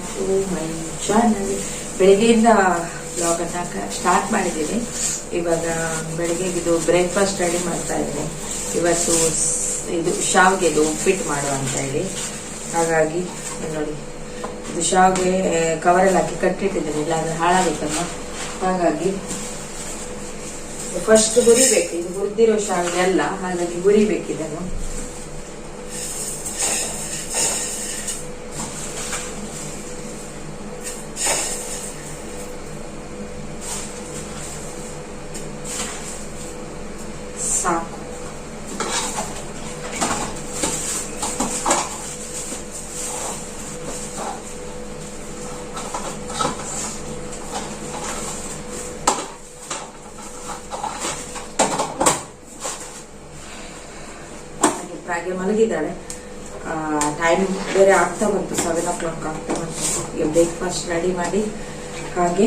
Back to my channel ಬೆಳಿಗ್ಗೆಯಿಂದ ಬ್ಲಾಗನ್ನು start ಮಾಡಿದ್ದೀನಿ ಇವಾಗ ಬೆಳಿಗ್ಗೆ ಇದು ಬ್ರೇಕ್ಫಾಸ್ಟ್ ರೆಡಿ ಮಾಡ್ತಾ ಇದ್ದೀನಿ. ಇವತ್ತು ಇದು ಶಾವ್ಗೆದು ಉಪ್ಪಿಟ್ಟು ಮಾಡುವ ಅಂತ ಹೇಳಿ. ಹಾಗಾಗಿ, ನೋಡಿ, ಇದು ಶಾವ್ಗೆ ಕವರಲ್ಲಿ ಹಾಕಿ ಕಟ್ಟಿಟ್ಟಿದ್ದೀನಿ. ಇಲ್ಲಾಂದ್ರೆ ಹಾಳಾಗುತ್ತಲ್ಲ ಹಾಗಾಗಿ ಫಸ್ಟ್ ಹುರಿಬೇಕು. ಇದು ಹುರಿದಿರೋ ಶಾವ್ಗೆ ಅಲ್ಲ, ಹಾಗಾಗಿ ಹುರಿಬೇಕು ಇದನ್ನು ಸಾಕು ಹಾಗೆ ಪ್ರಾಗೆ ಮಲಗಿದ್ದಾಳೆ ಟೈಮ್ ಬೇರೆ ಆಗ್ತಾ ಬಂತು ಸೆವೆನ್ ಓ ಕ್ಲಾಕ್ ಆಗ್ತಾ ಬಂತು. ಈಗ ಬ್ರೇಕ್ಫಾಸ್ಟ್ ರೆಡಿ ಮಾಡಿ, ಹಾಗೆ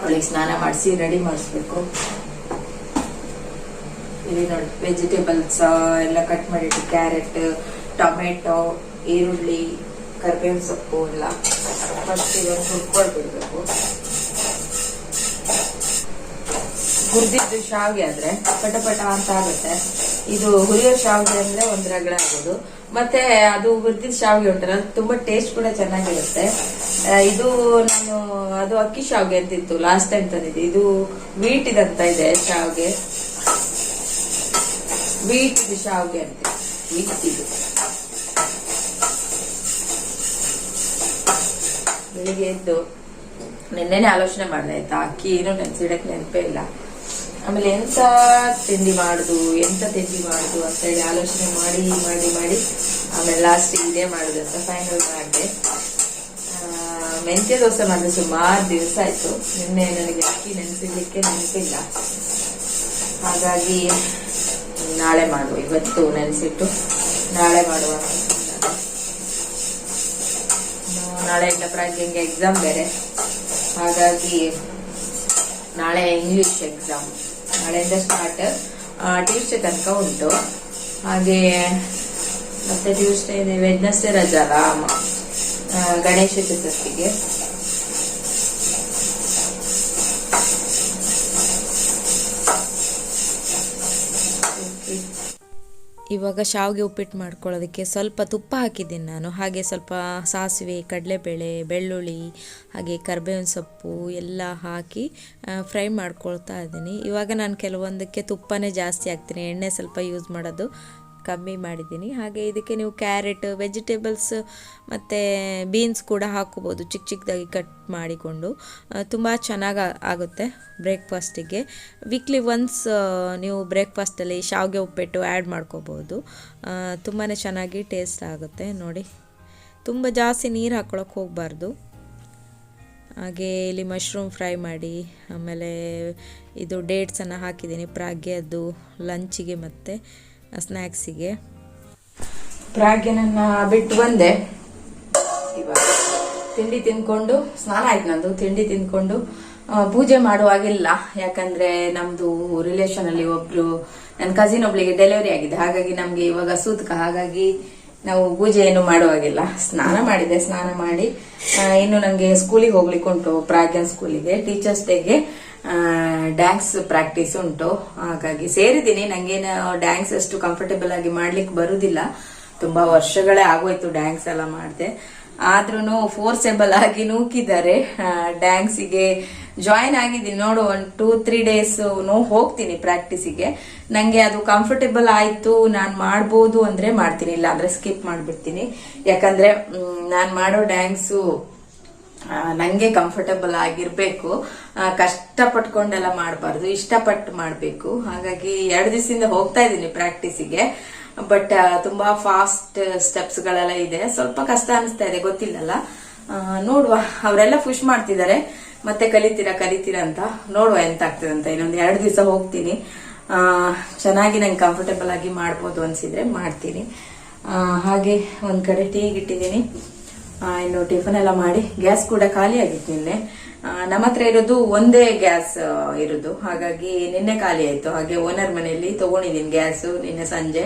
ಅವಳಿಗೆ ಸ್ನಾನ ಮಾಡಿಸಿ ರೆಡಿ ಮಾಡಿಸ್ಬೇಕು. ಇಲ್ಲಿ ನೋಡಿ ವೆಜಿಟೇಬಲ್ಸ್ ಎಲ್ಲ ಕಟ್ ಮಾಡಿಟ್ಟು ಕ್ಯಾರೆಟ್ ಟೊಮೆಟೊ ಈರುಳ್ಳಿ, ಕರಿಬೇವಿನ ಸೊಪ್ಪು ಎಲ್ಲ ಫಸ್ಟ್ ಇದನ್ನು ಹುರ್ಕೊಳ್ಬಿಡ್ಬೇಕು ಹುರಿದಿದ್ದು ಶಾವಿಗೆ ಆದರೆ ಪಟ ಪಟ ಅಂತ ಆಗುತ್ತೆ. ಇದು ಹುರಿಯೋ ಶಾವಿಗೆ ಅಂದ್ರೆ ಒಂದ್ ರಗಳ ಆಗೋದು ಮತ್ತೆ ಅದು ಹುರಿದ ಶಾವಿಗೆ ಉಂಟಲ್ಲ ತುಂಬಾ ಟೇಸ್ಟ್ ಕೂಡ ಚೆನ್ನಾಗಿರುತ್ತೆ. ಇದು ನಾನು, ಅದು ಅಕ್ಕಿ ಶಾವಿಗೆ ಅಂತಿತ್ತು ಲಾಸ್ಟ್ ಟೈಮ್ ತಂದಿದ್ದೆ. ಇದು ವೀಟ್ ಇದಂತ ಇದೆ ಶಾವಿಗೆ ವೀಟ್ ಇದು ಶಾವಿಗೆ ಅಂತ. ವೀಟ್ ಇದು. ಬೆಳಿಗ್ಗೆ ಎದ್ದು ನಿನ್ನೆನೆ ಆಲೋಚನೆ ಮಾಡಿದೆ, ಆಯ್ತಾ? ಅಕ್ಕಿ ಏನು ನೆನ್ಸಿಡಕ್ ನೆನಪೇ ಇಲ್ಲ. ಆಮೇಲೆ ಎಂತ ತಿಂಡಿ ಮಾಡುದು, ಎಂತ ತಿಂಡಿ ಮಾಡುದು ಅಂತ ಹೇಳಿ ಆಲೋಚನೆ ಮಾಡಿ ಮಾಡಿ ಮಾಡಿ ಆಮೇಲೆ ಲಾಸ್ಟ್ ಇದೇ ಮಾಡುದು ಅಂತ ಫೈನಲ್ ಮಾಡಿದೆ. ಮೆಂತ್ಯ ದೋಸೆ ಮಾಡಿದ್ರೆ ಸುಮಾರು ದಿವಸ ಆಯ್ತು. ನಿನ್ನೆ ನನಗೆ ಅಕ್ಕಿ ನೆನೆಸಿಡ್ಲಿಕ್ಕೆ ನೆನಪಿಲ್ಲ ಹಾಗಾಗಿ ನಾಳೆ ಮಾಡುವ, ಇವತ್ತು ನೆನೆಸಿಟ್ಟು ನಾಳೆ ಮಾಡುವ ನಾಳೆಯಿಂದ ಪ್ರಾಜ್ಞೆಗೆ ಎಕ್ಸಾಮ್ ಬೇರೆ. ಹಾಗಾಗಿ ನಾಳೆ ಇಂಗ್ಲಿಷ್ ಎಕ್ಸಾಮ್ ನಾಳೆಯಿಂದ ಸ್ಟಾರ್ಟ್ ಟ್ಯೂಸ್ಡೇ ತನಕ ಉಂಟು. ಹಾಗೆ ಮತ್ತೆ ಟ್ಯೂಸ್ಡೇ ವೆಡ್ನೆಸ್ಡೇ ರಜಾ ಅಲ್ಲ ಗಣೇಶ ಚತುರ್ಥಿಗೆ. ಇವಾಗ ಶಾವಿಗೆ ಉಪ್ಪಿಟ್ಟು ಮಾಡ್ಕೊಳ್ಳೋದಕ್ಕೆ ಸ್ವಲ್ಪ ತುಪ್ಪ ಹಾಕಿದ್ದೀನಿ ನಾನು. ಹಾಗೆ ಸ್ವಲ್ಪ ಸಾಸಿವೆ, ಕಡಲೆಬೇಳೆ, ಬೆಳ್ಳುಳ್ಳಿ, ಹಾಗೆ ಕರ್ಬೇವಿನ ಸೊಪ್ಪು ಎಲ್ಲ ಹಾಕಿ ಫ್ರೈ ಮಾಡ್ಕೊಳ್ತಾ ಇದ್ದೀನಿ. ಇವಾಗ ನಾನು ಕೆಲವೊಂದಕ್ಕೆ ತುಪ್ಪನೇ ಜಾಸ್ತಿ ಹಾಕ್ತೀನಿ. ಎಣ್ಣೆ ಸ್ವಲ್ಪ ಯೂಸ್ ಮಾಡೋದು. ಕಮ್ಮಿ ಮಾಡಿದ್ದೀನಿ. ಹಾಗೆ ಇದಕ್ಕೆ ನೀವು ಕ್ಯಾರೆಟ್, ವೆಜಿಟೇಬಲ್ಸ್ ಮತ್ತು ಬೀನ್ಸ್ ಕೂಡ ಹಾಕೋಬೋದು ಚಿಕ್ಕ ಚಿಕ್ಕದಾಗಿ ಕಟ್ ಮಾಡಿಕೊಂಡು. ತುಂಬ ಚೆನ್ನಾಗಿ ಆಗುತ್ತೆ ಬ್ರೇಕ್ಫಾಸ್ಟಿಗೆ. ವೀಕ್ಲಿ ಒನ್ಸ್ ನೀವು ಬ್ರೇಕ್ಫಾಸ್ಟಲ್ಲಿ ಶಾವಿಗೆ ಉಪ್ಪಿಟ್ಟು ಆ್ಯಡ್ ಮಾಡ್ಕೋಬೋದು. ತುಂಬಾ ಚೆನ್ನಾಗಿ ಟೇಸ್ಟ್ ಆಗುತ್ತೆ ನೋಡಿ. ತುಂಬ ಜಾಸ್ತಿ ನೀರು ಹಾಕ್ಕೊಳಕ್ಕೆ ಹೋಗಬಾರ್ದು. ಹಾಗೆ ಇಲ್ಲಿ ಮಶ್ರೂಮ್ ಫ್ರೈ ಮಾಡಿ, ಆಮೇಲೆ ಇದು ಡೇಟ್ಸನ್ನು ಹಾಕಿದ್ದೀನಿ. ಪ್ರಾಗ್ಯದ್ದು ಲಂಚಿಗೆ ಮತ್ತು ಸ್ನ್ಯಾಕ್ಸಿಗೆ ಪ್ರಾಗ್ಯನನ್ನ ಬಿಟ್ಟು ಬಂದೆ. ಇವಾಗ ತಿಂಡಿ ತಿನ್ಕೊಂಡು ಸ್ನಾನ ಆಯ್ತು ನಂದು, ತಿಂಡಿ ತಿನ್ಕೊಂಡು ಪೂಜೆ ಮಾಡುವಾಗಿಲ್ಲ. ಯಾಕಂದ್ರೆ ನಮ್ದು ರಿಲೇಷನ್ ಅಲ್ಲಿ ಒಬ್ರು ನನ್ನ ಕಸಿನ್ ಒಬ್ಳಿಗೆ ಡೆಲಿವರಿ ಆಗಿದೆ ಹಾಗಾಗಿ ನಮ್ಗೆ ಇವಾಗ ಸೂತಕ. ಹಾಗಾಗಿ ನಾವು ಪೂಜೆ ಏನು ಮಾಡುವಾಗಿಲ್ಲ. ಸ್ನಾನ ಮಾಡಿದೆ, ಸ್ನಾನ ಮಾಡಿ. ಇನ್ನು ನಂಗೆ ಸ್ಕೂಲಿಗೆ ಹೋಗ್ಲಿಕ್ಕೆ ಉಂಟು ಪ್ರಾಗ್ಯನ್ ಸ್ಕೂಲಿಗೆ ಟೀಚರ್ಸ್ ಡೇಗೆ ಡ್ಯಾನ್ಸ್ ಪ್ರಾಕ್ಟೀಸ್ ಉಂಟು. ಹಾಗಾಗಿ ಸೇರಿದ್ದೀನಿ. ನಂಗೇನು ಡ್ಯಾನ್ಸ್ ಅಷ್ಟು ಕಂಫರ್ಟೇಬಲ್ ಆಗಿ ಮಾಡ್ಲಿಕ್ಕೆ ಬರುದಿಲ್ಲ. ತುಂಬಾ ವರ್ಷಗಳೇ ಆಗೋಯ್ತು ಡ್ಯಾನ್ಸ್ ಎಲ್ಲ ಮಾಡಿದೆ. ಆದ್ರೂ ಫೋರ್ಸೆಬಲ್ ಆಗಿ ನೂಕಿದ್ದಾರೆ. ಡ್ಯಾನ್ಸಿಗೆ ಜಾಯಿನ್ ಆಗಿದ್ದೀನಿ. ನೋಡು, ಒಂದು ಟೂ ತ್ರೀ ಡೇಸ್ ನೋ ಹೋಗ್ತೀನಿ ಪ್ರಾಕ್ಟೀಸಿಗೆ ನಂಗೆ ಅದು ಕಂಫರ್ಟೇಬಲ್ ಆಯ್ತು. ನಾನು ಮಾಡ್ಬೋದು ಅಂದ್ರೆ ಮಾಡ್ತೀನಿ. ಇಲ್ಲ ಅಂದ್ರೆ ಸ್ಕಿಪ್ ಮಾಡ್ಬಿಡ್ತೀನಿ. ಯಾಕಂದ್ರೆ ನಾನು ಮಾಡೋ ಡ್ಯಾನ್ಸು ಆ, ನಂಗೆ ಕಂಫರ್ಟಬಲ್ ಆಗಿರ್ಬೇಕು. ಕಷ್ಟ ಕಷ್ಟಪಟ್ಕೊಂಡೆಲ್ಲ ಮಾಡಬಾರ್ದು ಇಷ್ಟಪಟ್ಟು ಮಾಡಬೇಕು. ಹಾಗಾಗಿ ಎರಡು ದಿವಸದಿಂದ ಹೋಗ್ತಾ ಇದ್ದೀನಿ ಪ್ರಾಕ್ಟೀಸಿಗೆ ಬಟ್ ತುಂಬಾ ಫಾಸ್ಟ್ ಸ್ಟೆಪ್ಸ್ ಗಳೆಲ್ಲ ಇದೆ. ಸ್ವಲ್ಪ ಕಷ್ಟ ಅನಿಸ್ತಾ ಇದೆ ಗೊತ್ತಿಲ್ಲಲ್ಲ. ನೋಡುವ. ಅವರೆಲ್ಲ ಪುಷ್ ಮಾಡ್ತಿದ್ದಾರೆ. ಮತ್ತೆ ಕಲಿತೀರಾ ಕಲಿತೀರಾ ಅಂತ ನೋಡುವ ಎಂತ ಆಗ್ತದೆ ಅಂತ ಇನ್ನೊಂದು ಎರಡು ದಿವಸ ಹೋಗ್ತೀನಿ. ಚೆನ್ನಾಗಿ ನಂಗೆ ಕಂಫರ್ಟೇಬಲ್ ಆಗಿ ಮಾಡ್ಬೋದು ಅನ್ಸಿದ್ರೆ ಮಾಡ್ತೀನಿ. ಹಾಗೆ ಒಂದ್ ಕಡೆ ಟೀ ಇಟ್ಟಿದ್ದೀನಿ ಆ, ಇನ್ನು ಟಿಫನ್ ಎಲ್ಲ ಮಾಡಿ ಗ್ಯಾಸ್ ಕೂಡ ಖಾಲಿ ಆಗಿತ್ತು ನಿನ್ನೆ. ನಮ್ಮ ಹತ್ರ ಇರೋದು ಒಂದೇ ಗ್ಯಾಸ್ ಇರೋದು. ಹಾಗಾಗಿ ನಿನ್ನೆ ಖಾಲಿ ಆಯ್ತು. ಹಾಗೆ ಓನರ್ ಮನೆಯಲ್ಲಿ ತಗೊಂಡಿದ್ದೀನಿ ಗ್ಯಾಸ್ ನಿನ್ನೆ ಸಂಜೆ.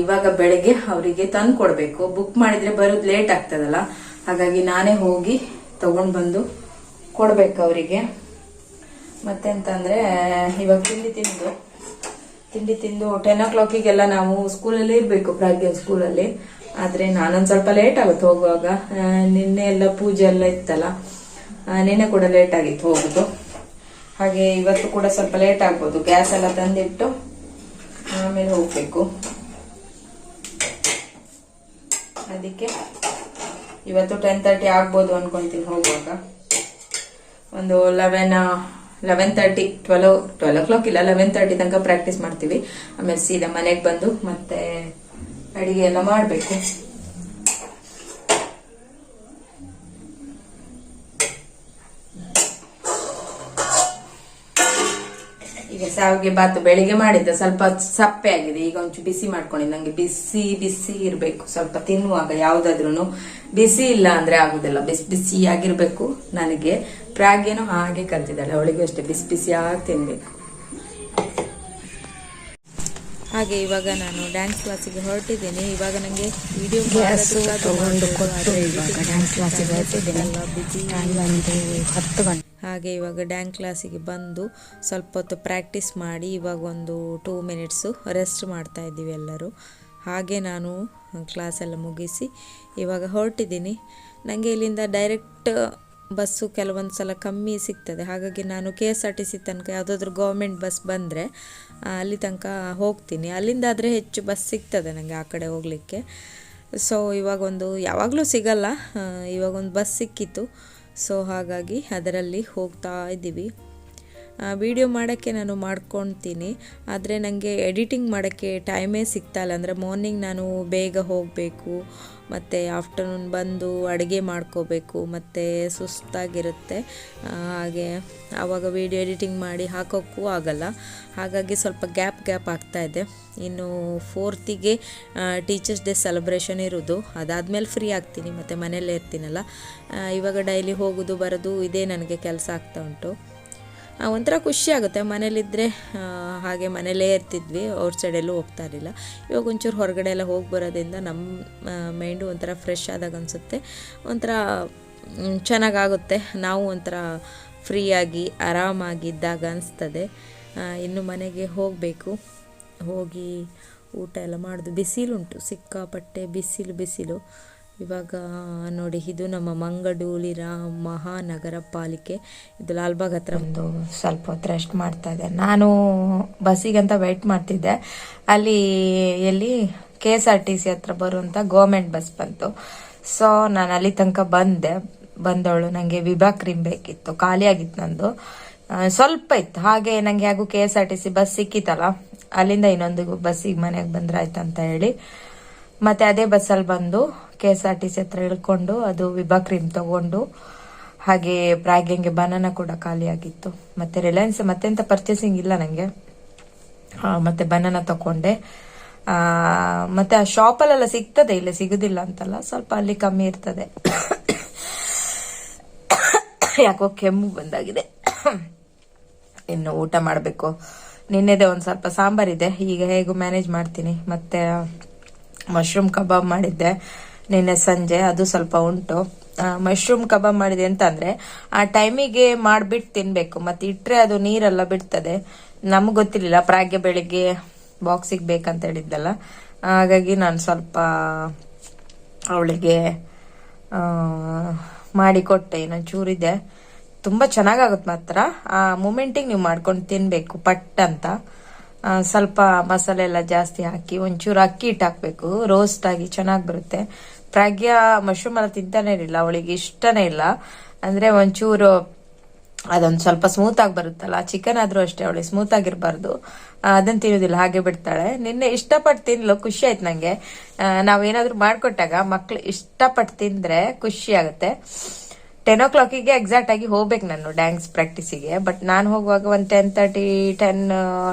ಇವಾಗ ಬೆಳಗ್ಗೆ ಅವರಿಗೆ ತಂದು ಕೊಡಬೇಕು. ಬುಕ್ ಮಾಡಿದ್ರೆ ಬರೋದು ಲೇಟ್ ಆಗ್ತದಲ್ಲ. ಹಾಗಾಗಿ ನಾನೇ ಹೋಗಿ ತಗೊಂಡು ಬಂದು ಕೊಡ್ಬೇಕು ಅವರಿಗೆ. ಮತ್ತೆಂತಂದ್ರೆ ಇವಾಗ ತಿಂಡಿ ತಿಂದು ತಿಂಡಿ ತಿಂದು ಟೆನ್ ಓ ಕ್ಲಾಕಿಗೆಲ್ಲ ನಾವು ಸ್ಕೂಲಲ್ಲಿ ಇರಬೇಕು ಪ್ರಾಗ್ಯ ಸ್ಕೂಲಲ್ಲಿ ಆದ್ರೆ ನಾನೊಂದು ಸ್ವಲ್ಪ ಲೇಟ್ ಆಗುತ್ತೆ ಹೋಗುವಾಗ. ನಿನ್ನೆ ಎಲ್ಲ ಪೂಜೆ ಎಲ್ಲ ಇತ್ತಲ್ಲ ನಿನ್ನೆ ಕೂಡ ಲೇಟ್ ಆಗಿತ್ತು ಹೋಗುದು. ಹಾಗೆ ಇವತ್ತು ಕೂಡ ಸ್ವಲ್ಪ ಲೇಟ್ ಆಗ್ಬೋದು. ಗ್ಯಾಸ್ ಎಲ್ಲ ತಂದಿಟ್ಟು ಆಮೇಲೆ ಹೋಗ್ಬೇಕು. ಅದಕ್ಕೆ ಇವತ್ತು ಟೆನ್ ತರ್ಟಿ ಆಗ್ಬೋದು ಅನ್ಕೊಂತೀನಿ ಹೋಗುವಾಗ. ಒಂದು eleven eleven thirty twelve twelve o'clock ಇಲ್ಲ ಲೆವೆನ್ ತರ್ಟಿ ತನಕ ಪ್ರಾಕ್ಟೀಸ್ ಮಾಡ್ತೀವಿ. ಆಮೇಲೆ ಸೀದಾ ಮನೆಗೆ ಬಂದು ಮತ್ತೆ ಅಡಿಗೆ ಎಲ್ಲ ಮಾಡಬೇಕು. ಈಗ ಸಾವಿಗೆ ಬಾತು ಬೆಳಿಗ್ಗೆ ಮಾಡಿದ್ದ ಸ್ವಲ್ಪ ಸಪ್ಪೆ ಆಗಿದೆ. ಈಗ ಒಂಚೂರು ಬಿಸಿ ಮಾಡ್ಕೊಂಡಿದ್ದೆ ನಂಗೆ ಬಿಸಿ ಬಿಸಿ ಇರಬೇಕು. ಸ್ವಲ್ಪ ತಿನ್ನುವಾಗ ಯಾವ್ದಾದ್ರು ಬಿಸಿ ಇಲ್ಲ ಅಂದ್ರೆ ಆಗುದಿಲ್ಲ. ಬಿಸಿ ಬಿಸಿ ಆಗಿರ್ಬೇಕು ನನಗೆ ಏನೋ ಹಾಗೆ ಕಲ್ತಿದ್ದಾಳೆ. ಅವಳಿಗೂ ಅಷ್ಟೇ ಬಿಸಿ, ಬಿಸಿಯಾಗಿ ತಿನ್ಬೇಕು. ಹಾಗೆ ಇವಾಗ ನಾನು ಡ್ಯಾನ್ಸ್ ಕ್ಲಾಸಿಗೆ ಹೊರಟಿದ್ದೀನಿ. ಇವಾಗ ನನಗೆ ವಿಡಿಯೋ ಹತ್ತು ಗಂಟೆ ಹಾಗೆ ಇವಾಗ ಡ್ಯಾನ್ಸ್ ಕ್ಲಾಸಿಗೆ ಬಂದು ಸ್ವಲ್ಪ ಹೊತ್ತು ಪ್ರಾಕ್ಟೀಸ್ ಮಾಡಿ ಇವಾಗ ಒಂದು ಟೂ ಮಿನಿಟ್ಸು ರೆಸ್ಟ್ ಮಾಡ್ತಾ ಇದ್ದೀವಿ ಎಲ್ಲರೂ. ಹಾಗೆ ನಾನು ಕ್ಲಾಸೆಲ್ಲ ಮುಗಿಸಿ ಇವಾಗ ಹೊರಟಿದ್ದೀನಿ. ನನಗೆ ಇಲ್ಲಿಂದ ಡೈರೆಕ್ಟ್ ಬಸ್ಸು ಕೆಲವೊಂದು ಸಲ ಕಮ್ಮಿ ಸಿಗ್ತದೆ. ಹಾಗಾಗಿ ನಾನು K S R T C ತನಕ ಯಾವುದಾದ್ರೂ ಗೌರ್ಮೆಂಟ್ ಬಸ್ ಬಂದರೆ ಅಲ್ಲಿ ತನಕ ಹೋಗ್ತೀನಿ. ಅಲ್ಲಿಂದ ಆದರೆ ಹೆಚ್ಚು ಬಸ್ ಸಿಗ್ತದೆ ನನಗೆ ಆ ಕಡೆ ಹೋಗಲಿಕ್ಕೆ. ಸೊ ಇವಾಗೊಂದು ಯಾವಾಗಲೂ ಸಿಗಲ್ಲ. ಇವಾಗೊಂದು ಬಸ್ ಸಿಕ್ಕಿತ್ತು ಸೊ ಹಾಗಾಗಿ ಅದರಲ್ಲಿ ಹೋಗ್ತಾ ಇದ್ದೀವಿ. ವಿಡಿಯೋ ಮಾಡೋಕ್ಕೆ ನಾನು ಮಾಡ್ಕೊತೀನಿ ಆದರೆ ನನಗೆ ಎಡಿಟಿಂಗ್ ಮಾಡೋಕ್ಕೆ ಟೈಮೇ ಸಿಗ್ತಾ ಇಲ್ಲ. ಅಂದರೆ ಮಾರ್ನಿಂಗ್ ನಾನು ಬೇಗ ಹೋಗಬೇಕು. ಮತ್ತು ಆಫ್ಟರ್ನೂನ್ ಬಂದು ಅಡುಗೆ ಮಾಡ್ಕೋಬೇಕು, ಮತ್ತು ಸುಸ್ತಾಗಿರುತ್ತೆ. ಹಾಗೆ ಆವಾಗ ವಿಡಿಯೋ ಎಡಿಟಿಂಗ್ ಮಾಡಿ ಹಾಕೋಕ್ಕೂ ಆಗಲ್ಲ. ಹಾಗಾಗಿ ಸ್ವಲ್ಪ ಗ್ಯಾಪ್ ಗ್ಯಾಪ್ ಆಗ್ತಾ ಇದೆ. ಇನ್ನು ಫೋರ್ತಿಗೆ ಟೀಚರ್ಸ್ ಡೇ ಸೆಲೆಬ್ರೇಷನ್ ಇರೋದು. ಅದಾದಮೇಲೆ ಫ್ರೀ ಆಗ್ತೀನಿ, ಮತ್ತು ಮನೆಯಲ್ಲೇ ಇರ್ತೀನಲ್ಲ. ಇವಾಗ ಡೈಲಿ ಹೋಗೋದು, ಬರೋದು, ಇದೇ ನನಗೆ ಕೆಲಸ ಆಗ್ತಾ ಉಂಟು. ಒಂಥರ ಖುಷಿ ಆಗುತ್ತೆ. ಮನೇಲಿದ್ದರೆ ಹಾಗೆ ಮನೇಲೇ ಇರ್ತಿದ್ವಿ ಔಟ್ ಸೈಡೆಲ್ಲೂ ಹೋಗ್ತಾ ಇರಲಿಲ್ಲ. ಇವಾಗ ಒಂಚೂರು ಹೊರಗಡೆ ಎಲ್ಲ ಹೋಗಿ ಬರೋದ್ರಿಂದ ನಮ್ಮ ಮೈಂಡು ಒಂಥರ ಫ್ರೆಶ್ ಆದಾಗ ಅನಿಸುತ್ತೆ. ಒಂಥರ ಚೆನ್ನಾಗಾಗುತ್ತೆ. ನಾವು ಒಂಥರ ಫ್ರೀಯಾಗಿ ಆರಾಮಾಗಿದ್ದಾಗ ಅನಿಸ್ತದೆ. ಇನ್ನು ಮನೆಗೆ ಹೋಗಬೇಕು. ಹೋಗಿ ಊಟ ಎಲ್ಲ ಮಾಡೋದು. ಬಿಸಿಲುಂಟು ಸಿಕ್ಕಾಪಟ್ಟೆ ಬಿಸಿಲು ಬಿಸಿಲು. ಇವಾಗ, ನೋಡಿ, ಇದು ನಮ್ಮ ಮಂಗಡೂಳಿರ ಮಹಾನಗರ ಪಾಲಿಕೆ. ಇದು ಲಾಲ್ಬಾಗ್ ಹತ್ರ ಒಂದು ಸ್ವಲ್ಪ ಹೊತ್ತು ರೆಸ್ಟ್ ಮಾಡ್ತಾ ಇದೆ. ನಾನು ಬಸ್ಸಿಗಂತ ವೆಯ್ಟ್ ಮಾಡ್ತಿದ್ದೆ. ಅಲ್ಲಿ, ಎಲ್ಲಿ? K S R T C ಹತ್ರ ಬರುವಂತ ಗೋರ್ಮೆಂಟ್ ಬಸ್ ಬಂತು. ಸೊ ನಾನು ಅಲ್ಲಿ ತನಕ ಬಂದೆ. ಬಂದವಳು ನನಗೆ ವಿಭಾ ಕ್ರೀಮ್ ಬೇಕಿತ್ತು. ಖಾಲಿ ಆಗಿತ್ತು ನಂದು. ಸ್ವಲ್ಪ ಇತ್ತು. ಹಾಗೆ ನಂಗೆ ಹಾಗೂ K S R T C bus ಸಿಕ್ಕಿತ್ತಲ್ಲ ಅಲ್ಲಿಂದ ಇನ್ನೊಂದು ಬಸ್ಸಿಗೆ ಮನೆಗೆ ಬಂದ್ರಾಯ್ತಂತ ಹೇಳಿ. ಮತ್ತೆ ಅದೇ ಬಸ್ಸಲ್ಲಿ ಬಂದು K S R T C ಹತ್ರ ಇಳ್ಕೊಂಡು ಅದು ವಿಭಾ ಕ್ರೀಮ್ ತಗೊಂಡು ಹಾಗೆ ಪ್ರಾಗ್ಯಂಗೆ ಬನಾನ ಕೂಡ ಖಾಲಿ ಆಗಿತ್ತು. ಮತ್ತೆ ರಿಲಯನ್ಸ್ ಮತ್ತೆಂತ ಪರ್ಚೇಸಿಂಗ್ ಇಲ್ಲ ನಂಗೆ. ಮತ್ತೆ ಬನಾನ ತಕೊಂಡೆ. ಮತ್ತೆ ಆ ಶಾಪಲ್ಲೆಲ್ಲ ಸಿಗ್ತದೆ ಇಲ್ಲ, ಸಿಗುದಿಲ್ಲ ಅಂತಲ್ಲ, ಸ್ವಲ್ಪ ಅಲ್ಲಿ ಕಮ್ಮಿ ಇರ್ತದೆ. ಯಾಕೋ ಕೆಮ್ಮು ಬಂದಾಗಿದೆ. ಇನ್ನು ಊಟ ಮಾಡಬೇಕು. ನಿನ್ನೆದೇ ಒಂದು ಸ್ವಲ್ಪ ಸಾಂಬಾರಿದೆ ಈಗ ಹೇಗೂ ಮ್ಯಾನೇಜ್ ಮಾಡ್ತೀನಿ. ಮತ್ತೆ ಮಶ್ರೂಮ್ ಕಬಾಬ್ ಮಾಡಿದ್ದೆ ನಿನ್ನೆ ಸಂಜೆ, ಅದು ಸ್ವಲ್ಪ ಉಂಟು. ಮಶ್ರೂಮ್ ಕಬಾಬ್ ಮಾಡಿದೆ ಅಂತ ಅಂದ್ರೆ ಆ ಟೈಮಿಗೆ ಮಾಡ್ಬಿಟ್ಟು ತಿನ್ಬೇಕು, ಮತ್ತೆ ಇಟ್ರೆ ಅದು ನೀರೆಲ್ಲ ಬಿಡ್ತದೆ. ನಮ್ಗೆ ಗೊತ್ತಿರ್ಲಿಲ್ಲ ಪ್ರಾಗ್ಯ ಬೆಳಿಗ್ಗೆ ಬಾಕ್ಸಿಗೆ ಬೇಕಂತ ಹೇಳಿದ್ದಲ್ಲ. ಹಾಗಾಗಿ ನಾನು ಸ್ವಲ್ಪ ಅವಳಿಗೆ ಮಾಡಿಕೊಟ್ಟೆ ಇನ್ನೊಂದು ಚೂರಿದೆ ತುಂಬ ಚೆನ್ನಾಗಾಗುತ್ತೆ ಮಾತ್ರ. ಆ ಮೂಮೆಂಟಿಗೆ ನೀವು ಮಾಡ್ಕೊಂಡು ತಿನ್ಬೇಕು, ಪಟ್ ಅಂತ. ಸ್ವಲ್ಪ ಮಸಾಲೆ ಎಲ್ಲ ಜಾಸ್ತಿ ಹಾಕಿ ಒಂಚೂರು ಅಕ್ಕಿ ಹಿಟ್ಟು ಹಾಕ್ಬೇಕು ರೋಸ್ಟ್ ಆಗಿ ಚೆನ್ನಾಗಿ ಬರುತ್ತೆ. ಪ್ರಾಗ್ಯ ಮಶ್ರೂಮ್ ಎಲ್ಲ ತಿಂತಾನೆ ಇರಲಿಲ್ಲ ಅವಳಿಗೆ ಇಷ್ಟನೇ ಇಲ್ಲ. ಅಂದ್ರೆ ಒಂಚೂರು ಅದೊಂದು ಸ್ವಲ್ಪ ಸ್ಮೂತ್ ಆಗಿ ಬರುತ್ತಲ್ಲ ಚಿಕನ್ ಆದ್ರೂ ಅಷ್ಟೇ ಅವಳಿಗೆ ಸ್ಮೂತ್ ಆಗಿರ್ಬಾರ್ದು. ಅದನ್ನ ತಿನ್ನೋದಿಲ್ಲ ಹಾಗೆ ಬಿಡ್ತಾಳೆ. ನಿನ್ನೆ ಇಷ್ಟಪಟ್ಟು ತಿನ್ಲು ಖುಷಿ ಆಯ್ತು ನಂಗೆ. ಆ, ನಾವೇನಾದ್ರೂ ಮಾಡ್ಕೊಟ್ಟಾಗ ಮಕ್ಳು ಇಷ್ಟಪಟ್ಟು ತಿಂದ್ರೆ ಖುಷಿ ಆಗುತ್ತೆ. ಟೆನ್ ಓ ಕ್ಲಾಕಿಗೆ ಎಕ್ಸಾಕ್ಟ್ ಆಗಿ ಹೋಗ್ಬೇಕು ನಾನು ಡ್ಯಾನ್ಸ್ ಪ್ರಾಕ್ಟೀಸಿಗೆ ಬಟ್ ನಾನು ಹೋಗುವಾಗ ಒಂದು ten thirty ten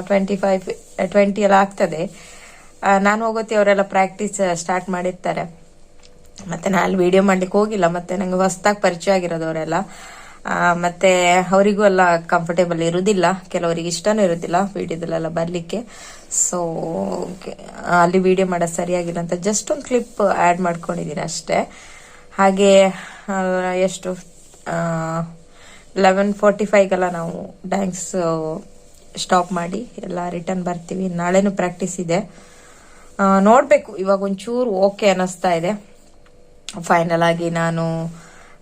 twenty five twenty ಎಲ್ಲ ಆಗ್ತದೆ. ನಾನು ಹೋಗೋತಿ ಅವರೆಲ್ಲ ಪ್ರಾಕ್ಟೀಸ್ ಸ್ಟಾರ್ಟ್ ಮಾಡಿರ್ತಾರೆ. ಮತ್ತೆ ನಾನು ಅಲ್ಲಿ ವಿಡಿಯೋ ಮಾಡ್ಲಿಕ್ಕೆ ಹೋಗಿಲ್ಲ. ಮತ್ತೆ ನಂಗೆ ಹೊಸ್ದಾಗಿ ಪರಿಚಯ ಆಗಿರೋದು ಅವರೆಲ್ಲ. ಮತ್ತೆ ಅವರಿಗೂ ಎಲ್ಲ ಕಂಫರ್ಟೇಬಲ್ ಇರುವುದಿಲ್ಲ ಕೆಲವರಿಗೆ ಇಷ್ಟನೂ ಇರುವುದಿಲ್ಲ ವಿಡಿಯೋದಲ್ಲೆಲ್ಲ ಬರಲಿಕ್ಕೆ. ಸೊ ಅಲ್ಲಿ ವಿಡಿಯೋ ಮಾಡೋದು ಸರಿಯಾಗಿಲ್ಲ ಅಂತ ಜಸ್ಟ್ ಒಂದು ಕ್ಲಿಪ್ ಆ್ಯಡ್ ಮಾಡ್ಕೊಂಡಿದ್ದೀನಿ ಅಷ್ಟೇ. ಹಾಗೆ ಎಷ್ಟು ಲೆವೆನ್ ಫೋರ್ಟಿ ಫೈವ್ಗೆಲ್ಲ ನಾವು ಡ್ಯಾನ್ಸ್ ಸ್ಟಾಪ್ ಮಾಡಿ, ಎಲ್ಲ ರಿಟರ್ನ್ ಬರ್ತೀವಿ. ನಾಳೆನೂ ಪ್ರಾಕ್ಟೀಸ್ ಇದೆ. ನೋಡಬೇಕು. ಇವಾಗ ಒಂಚೂರು ಓಕೆ ಅನ್ನಿಸ್ತಾ ಇದೆ. ಫೈನಲ್ ಆಗಿ ನಾನು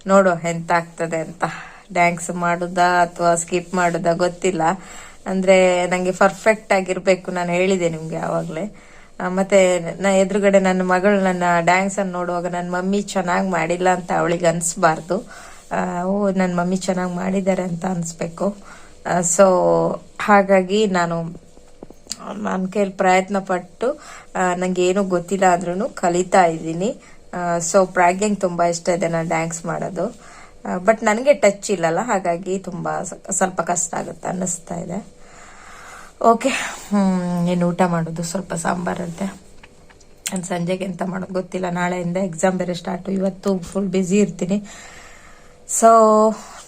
ನೋಡು ಎಂತ ಆಗ್ತದೆ ಅಂತ. ಡ್ಯಾನ್ಸ್ ಮಾಡುದಾ ಅಥವಾ ಸ್ಕಿಪ್ ಮಾಡುದಾ ಗೊತ್ತಿಲ್ಲ. ಅಂದ್ರೆ ನಂಗೆ ಪರ್ಫೆಕ್ಟ್ ಆಗಿರ್ಬೇಕು. ನಾನು ಹೇಳಿದೆ ನಿಮ್ಗೆ ಆವಾಗಲೇ ಮತ್ತೆ ನಾ ಎದುರುಗಡೆ ನನ್ನ ಮಗಳು ನನ್ನ ಡ್ಯಾನ್ಸ್ ಅನ್ನು ನೋಡುವಾಗ ನನ್ನ ಮಮ್ಮಿ ಚೆನ್ನಾಗಿ ಮಾಡಿಲ್ಲ ಅಂತ ಅವಳಿಗೆ ಅನ್ಸ್ಬಾರ್ದು. ಓ ನನ್ನ ಮಮ್ಮಿ ಚೆನ್ನಾಗಿ ಮಾಡಿದ್ದಾರೆ ಅಂತ ಅನ್ಸ್ಬೇಕು. ಸೊ ಹಾಗಾಗಿ ನಾನು ನನ್ನ ಕೈಲಿ ಪ್ರಯತ್ನ ಪಟ್ಟು ನನಗೆ ಏನೂ ಗೊತ್ತಿಲ್ಲ ಆದ್ರೂ ಕಲಿತಾ ಇದ್ದೀನಿ. ಸೊ ಪ್ರಾಗ್ಯಂಗ್ ತುಂಬ ಇಷ್ಟ ಇದೆ ನಾನು ಡ್ಯಾನ್ಸ್ ಮಾಡೋದು. ಬಟ್ ನನಗೆ ಟಚ್ ಇಲ್ಲಲ್ಲ, ಹಾಗಾಗಿ ತುಂಬ ಸ್ವಲ್ಪ ಕಷ್ಟ ಆಗುತ್ತೆ ಅನ್ನಿಸ್ತಾ ಇದೆ. ಓಕೆ ಏನು ಊಟ ಮಾಡೋದು? ಸ್ವಲ್ಪ ಸಾಂಬಾರಂತೆ ನಾನು ಸಂಜೆಗೆ ಎಂತ ಮಾಡೋದು ಗೊತ್ತಿಲ್ಲ. ನಾಳೆಯಿಂದ ಎಕ್ಸಾಮ್ ಬೇರೆ ಸ್ಟಾರ್ಟು ಇವತ್ತು ಫುಲ್ ಬ್ಯುಸಿ ಇರ್ತೀನಿ. ಸೊ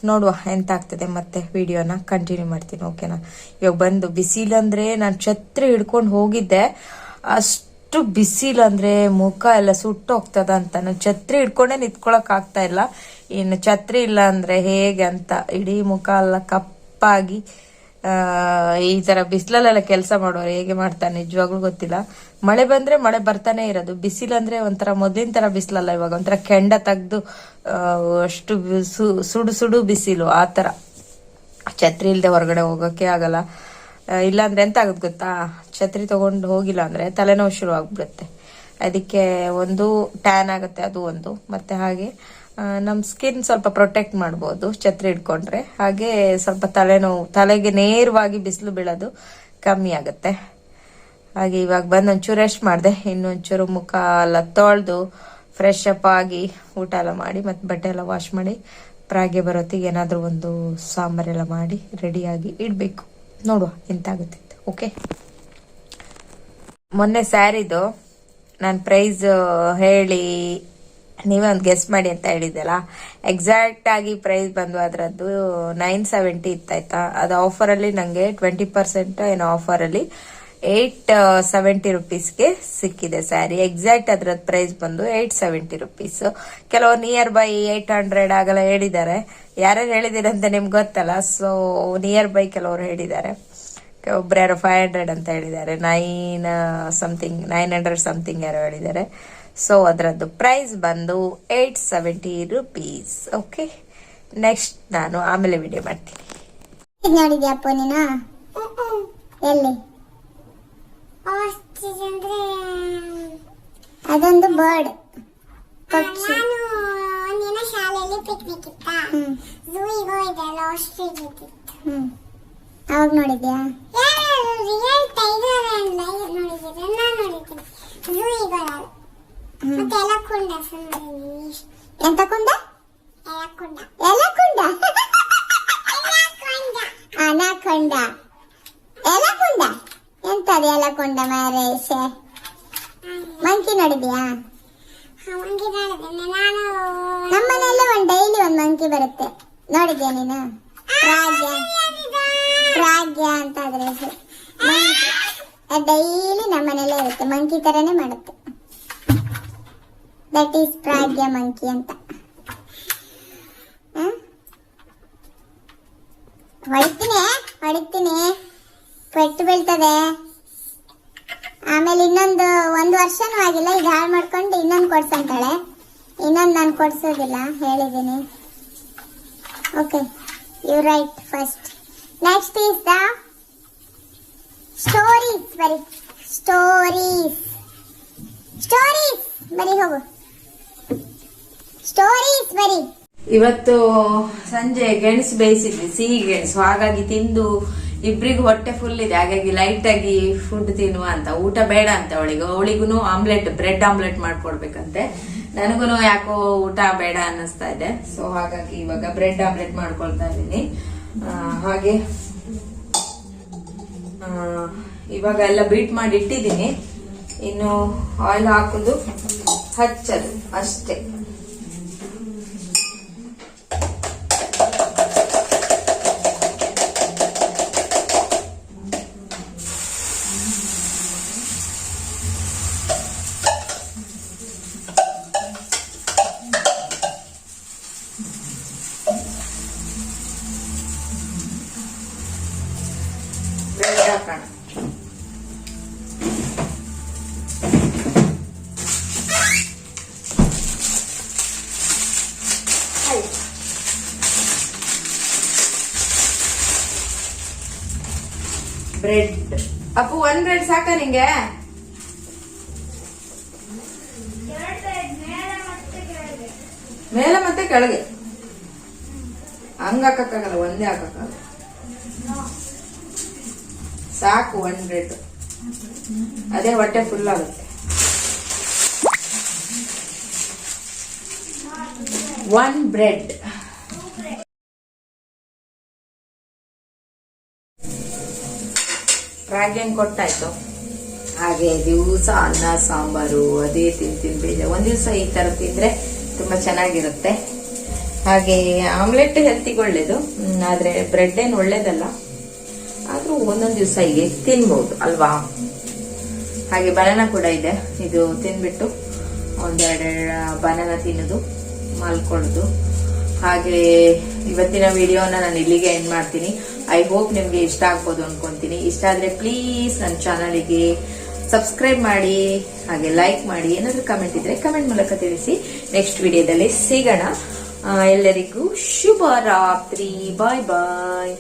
ನೋಡುವ ಎಂತ ಆಗ್ತದೆ ಮತ್ತೆ ವಿಡಿಯೋನ ಕಂಟಿನ್ಯೂ ಮಾಡ್ತೀನಿ ಓಕೆನಾ ಇವಾಗ ಬಂದು ಬಿಸಿಲಂದ್ರೆ ನಾನು ಛತ್ರಿ ಹಿಡ್ಕೊಂಡು ಹೋಗಿದ್ದೆ. ಅಷ್ಟು ಬಿಸಿಲಂದ್ರೆ ಮುಖ ಎಲ್ಲ ಸುಟ್ಟು ಹೋಗ್ತದ ಅಂತ. ನಾನು ಛತ್ರಿ ಹಿಡ್ಕೊಂಡೇ ನಿಂತ್ಕೊಳಕ್ ಆಗ್ತಾ ಇಲ್ಲ. ಇನ್ನು ಛತ್ರಿ ಇಲ್ಲ ಅಂದ್ರೆ ಹೇಗೆ ಅಂತ. ಇಡೀ ಮುಖ ಎಲ್ಲ ಕಪ್ಪಾಗಿ ಈ ತರ ಬಿಸಿಲಲ್ಲೆಲ್ಲ ಕೆಲಸ ಮಾಡೋರು ಹೇಗೆ ಮಾಡ್ತಾರೆ ನಿಜವಾಗ್ಲೂ ಗೊತ್ತಿಲ್ಲ. ಮಳೆ ಬಂದ್ರೆ ಮಳೆ ಬರ್ತಾನೆ ಇರೋದು. ಬಿಸಿಲಂದ್ರೆ ಒಂಥರ ಮೊದಲಿನ ತರ ಬಿಸಿಲಲ್ಲ, ಇವಾಗ ಒಂಥರ ಕೆಂಡ ತೆಗ್ದು ಅಷ್ಟು ಸುಡು ಸುಡು ಬಿಸಿಲು, ಆ ತರ. ಛತ್ರಿ ಇಲ್ದೆ ಹೊರಗಡೆ ಹೋಗಕ್ಕೆ ಆಗಲ್ಲ. ಇಲ್ಲಾಂದ್ರೆ ಎಂತ ಆಗುತ್ತೆ ಗೊತ್ತಾ? ಛತ್ರಿ ತಗೊಂಡು ಹೋಗಿಲ್ಲ ಅಂದ್ರೆ ತಲೆನೋವು ಶುರು ಆಗ್ಬಿಡುತ್ತೆ ಅದಕ್ಕೆ ಒಂದು ಟ್ಯಾನ್ ಆಗುತ್ತೆ, ಅದು ಒಂದು. ಮತ್ತೆ ಹಾಗೆ ನಮ್ಮ ಸ್ಕಿನ್ ಸ್ವಲ್ಪ ಪ್ರೊಟೆಕ್ಟ್ ಮಾಡ್ಬೋದು, ಛತ್ರಿ ಹಿಡ್ಕೊಂಡ್ರೆ. ಹಾಗೆ ಸ್ವಲ್ಪ ತಲೆನೋವು, ತಲೆಗೆ ನೇರವಾಗಿ ಬಿಸಿಲು ಬೀಳೋದು ಕಮ್ಮಿ ಆಗುತ್ತೆ. ಹಾಗೆ ಇವಾಗ ಬಂದು ಒಂಚೂರು ರೆಸ್ಟ್ ಮಾಡಿದೆ, ಇನ್ನೊಂಚೂರು ಮುಖ ಎಲ್ಲ ತೊಳೆದು ಫ್ರೆಶ್ ಅಪ್ ಆಗಿ ಊಟ ಎಲ್ಲ ಮಾಡಿ, ಮತ್ತೆ ಬಟ್ಟೆ ಎಲ್ಲ ವಾಶ್ ಮಾಡಿ ಪ್ರಾಗೆ ಬರೋತ್ತಿಗೆ ಏನಾದರೂ ಒಂದು ಸಾಂಬಾರೆಲ್ಲ ಮಾಡಿ ರೆಡಿಯಾಗಿ ಇಡಬೇಕು. ನೋಡುವ ಎಂತಾಗುತ್ತೆ ಓಕೆ ಮೊನ್ನೆ ಸ್ಯಾರಿದು ನಾನು ಪ್ರೈಸ್ ಹೇಳಿ ನೀವೇ ಒಂದು ಗೆಸ್ ಮಾಡಿ ಅಂತ ಹೇಳಿದ್ದೆಲ್ಲ ಎಕ್ಸಾಕ್ಟ್ ಆಗಿ ಪ್ರೈಸ್ ಬಂದು ಅದರದ್ದು ನೈನ್ ಸೆವೆಂಟಿ ಇತ್ತಾಯ್ತಾ ಅದು ಆಫರಲ್ಲಿ ನನಗೆ ಟ್ವೆಂಟಿ ಪರ್ಸೆಂಟ್ ಏನೋ ಆಫರಲ್ಲಿ ಏಯ್ಟ್ ಸೆವೆಂಟಿ ರುಪೀಸ್ಗೆ ಸಿಕ್ಕಿದೆ ಸ್ಯಾರಿ ಎಕ್ಸಾಕ್ಟ್ ಅದ್ರದ್ದು ಪ್ರೈಸ್ ಬಂದು ಏಯ್ಟ್ ಸೆವೆಂಟಿ ರುಪೀಸ್ ಕೆಲವು ನಿಯರ್ ಬೈ ಏಯ್ಟ್ ಹಂಡ್ರೆಡ್ ಆಗಲ್ಲ ಹೇಳಿದ್ದಾರೆ. ಯಾರ್ಯಾರು ಹೇಳಿದಿರಿ ಅಂತ ನಿಮ್ಗೆ ಗೊತ್ತಲ್ಲ? ಸೊ ನಿಯರ್ ಬೈ ಕೆಲವರು ಹೇಳಿದ್ದಾರೆ. ಒಬ್ರು ಯಾರು ಫೈವ್ ಹಂಡ್ರೆಡ್ ಅಂತ ಹೇಳಿದ್ದಾರೆ. Nine something nine hundred something ಯಾರೋ ಹೇಳಿದ್ದಾರೆ. ಸೊ ಅದರದ್ದು ಪ್ರೈಸ್ ಬಂದು eight seventy rupees okay next ನಾನು ಆಮೇಲೆ ವಿಡಿಯೋ ಮಾಡ್ತೀನಿ. ಇದ್ ನೋಡಿದ್ಯಪ್ಪ ನೀನು? ಎಲ್ಲಿ? ಅದೊಂದು ಬರ್ಡ್ ಪಕ್ಷಿ. ನಾನು ಒಂದಿನ ಶಾಲೆಯಲ್ಲಿ ಪಿಕ್ನಿಕ್ ಇತ್ತ? ಆಸ್ಟ್ರಿಚ್ ಅವಾಗ ನೋಡಿದ್ಯಾ? ಯಾರು? ರಿಯಲ್ ಟೈಗರ್ ಅಲ್ಲ ನೋಡಿದ್ದೀರ? ನಾನು ನೋಡಿದ್ದೀನಿ. ಎಲಕೊಂಡ ಸುಂದರಿ. ಎಂತ ಕುಂಡ? ಎಲಕೊಂಡ ಎಲಕುಂಡ ಎಲಕೊಂಡ ಅನಕೊಂಡ. ಎಲಕುಂಡ? ಎಂತದ ಎಲಕೊಂಡ ಮಾರೇಶ ಮಂಕಿ ನೋಡಿದ್ಯಾ? ಮಂಗಿ ನೋಡಿದ್ದೇನೆ. ನಾನು ನಮ್ಮನೆಲ್ಲ ಒಂದು ಡೈಲಿ ಒಂದು ಮಂಕಿ ಬರುತ್ತೆ. ನೋಡಿದ್ಯಾ ನೀನು? ಪ್ರಾಗ್ಯ ಪ್ರಾಗ್ಯ ಅಂತ ಅದ್ರ ಹೆಸರು ಡೈಲಿ ಡೈಲಿ ನಮ್ಮನೆಲ್ಲೇ ಇರುತ್ತೆ. ಮಂಕಿ ತರನೇ ಮಾಡುತ್ತೆ. ದಟ್ ಈಸ್ ಪ್ರಾಗ್ಯ ಮಂಕಿ ಅಂತ? ಹೊಡಿತೀನಿ ಹೊಡಿತೀನಿ. ಪೆಟ್ಟು ಬೀಳ್ತದೆ. ಆಮೇಲೆ ಇನ್ನೊಂದು ಒಂದು ವರ್ಷನೂ ಆಗಿಲ್ಲ, ಈಗ ಹಾಳು ಮಾಡ್ಕೊಂಡು ಇನ್ನೊಂದು ಕೊಡ್ಸಂತಾಳೆ. ಇನ್ನೊಂದು ನಾನು ಕೊಡ್ಸೋದಿಲ್ಲ ಹೇಳಿದ್ದೀನಿ okay you write first next is the stories ಬರಿ ಸ್ಟೋರೀಸ್ ಸ್ಟೋರೀಸ್ ಬರಿ ಹೋಗು. ಸ್ಟೋರೀಸ್ ಬರಿ ಇವತ್ತು ಸಂಜೆ ಗೆಣಸು ಬೇಯಿಸಿದ್ವಿ, ಸಿಹಿ ಗೆಣಸು. ಹಾಗಾಗಿ ತಿಂದು ಇಬ್ರಿಗೂ ಹೊಟ್ಟೆ ಫುಲ್ ಇದೆ. ಹಾಗಾಗಿ ಲೈಟ್ ಆಗಿ ಫುಡ್ ತಿನ್ನುವ ಅಂತ. ಊಟ ಬೇಡ ಅಂತ ಅವಳಿಗೆ. ಅವಳಿಗೂ ಆಮ್ಲೆಟ್ ಬ್ರೆಡ್ ಆಮ್ಲೆಟ್ ಮಾಡ್ಕೊಡ್ಬೇಕಂತೆ. ನನಗೂ ಯಾಕೋ ಊಟ ಬೇಡ ಅನ್ನಿಸ್ತಾ ಇದೆ. ಸೊ ಹಾಗಾಗಿ ಇವಾಗ ಬ್ರೆಡ್ ಆಮ್ಲೆಟ್ ಮಾಡ್ಕೊಳ್ತಾ ಇದ್ದೀನಿ. ಹಾಗೆ ಇವಾಗ ಎಲ್ಲ ಬೀಟ್ ಮಾಡಿ ಇಟ್ಟಿದ್ದೀನಿ. ಇನ್ನು ಆಯಿಲ್ ಹಾಕೋದು ಹಚ್ಚದು, ಅಷ್ಟೇ. ಬೆಳ್ಳುಳ್ಳಿ ಹಾಕೋಣ ಬ್ರೆಡ್ ಅಪ್ಪು, ಒಂದ್ ಬ್ರೆಡ್ ಸಾಕ ನಿಂಗೆ? ಮೇಲೆ ಮತ್ತೆ ಕೆಳಗೆ. ಹಂಗ ಹಾಕಕ್ಕಾಗಲ್ಲ, ಒಂದೇ ಹಾಕಕ್ಕಾಗಲ್ಲ. ಸಾಕು ಒನ್ ಬ್ರೆಡ್ ಅದೇ ಹೊಟ್ಟೆ ಫುಲ್ ಆಗುತ್ತೆ. ಒನ್ ಬ್ರೆಡ್ ರಾಗಿಯನ್ನು ಕೊಟ್ಟಾಯ್ತು? ಹಾಗೆ ದಿವಸ ಅನ್ನ, ಸಾಂಬಾರು, ಅದೇ ತಿನ್ ತಿನ್ಬೇಡ ಒಂದ್ ದಿವಸ ಈ ತರ ತಿಂದ್ರೆ ತುಂಬಾ ಚೆನ್ನಾಗಿರುತ್ತೆ. ಹಾಗೆ ಆಮ್ಲೆಟ್ ಹೆಲ್ತಿಗೆ ಒಳ್ಳೇದು. ಆದ್ರೆ ಬ್ರೆಡ್ ಏನು ಒಳ್ಳೇದಲ್ಲ. ಆದ್ರೂ ಒಂದೊಂದ್ ದಿವಸ ಹೀಗೆ ತಿನ್ಬಹುದು ಅಲ್ವಾ? ಹಾಗೆ ಬನಾನ ಕೂಡ ಇದೆ. ಇದು ತಿನ್ಬಿಟ್ಟು ಒಂದೆರಡು ಬನಾನ ತಿನ್ನೋದು ಮಲ್ಕೊಳ್ಳೋದು ಹಾಗೆ ಇವತ್ತಿನ ವಿಡಿಯೋನ ನಾನು ಇಲ್ಲಿಗೆ ಎಂಡ್ ಮಾಡ್ತೀನಿ. ಐ ಹೋಪ್ ನಿಮ್ಗೆ ಇಷ್ಟ ಆಗ್ಬೋದು ಅನ್ಕೊಂತೀನಿ. ಇಷ್ಟ ಆದ್ರೆ ಪ್ಲೀಸ್ ನನ್ನ ಚಾನಲಿಗೆ ಸಬ್ಸ್ಕ್ರೈಬ್ ಮಾಡಿ, ಹಾಗೆ ಲೈಕ್ ಮಾಡಿ. ಏನಾದ್ರೂ ಕಮೆಂಟ್ ಇದ್ರೆ ಕಮೆಂಟ್ ಮೂಲಕ ತಿಳಿಸಿ. ನೆಕ್ಸ್ಟ್ ವಿಡಿಯೋದಲ್ಲಿ ಸಿಗೋಣ. ಎಲ್ಲರಿಗೂ ಶುಭ ರಾತ್ರಿ. ಬಾಯ್ ಬಾಯ್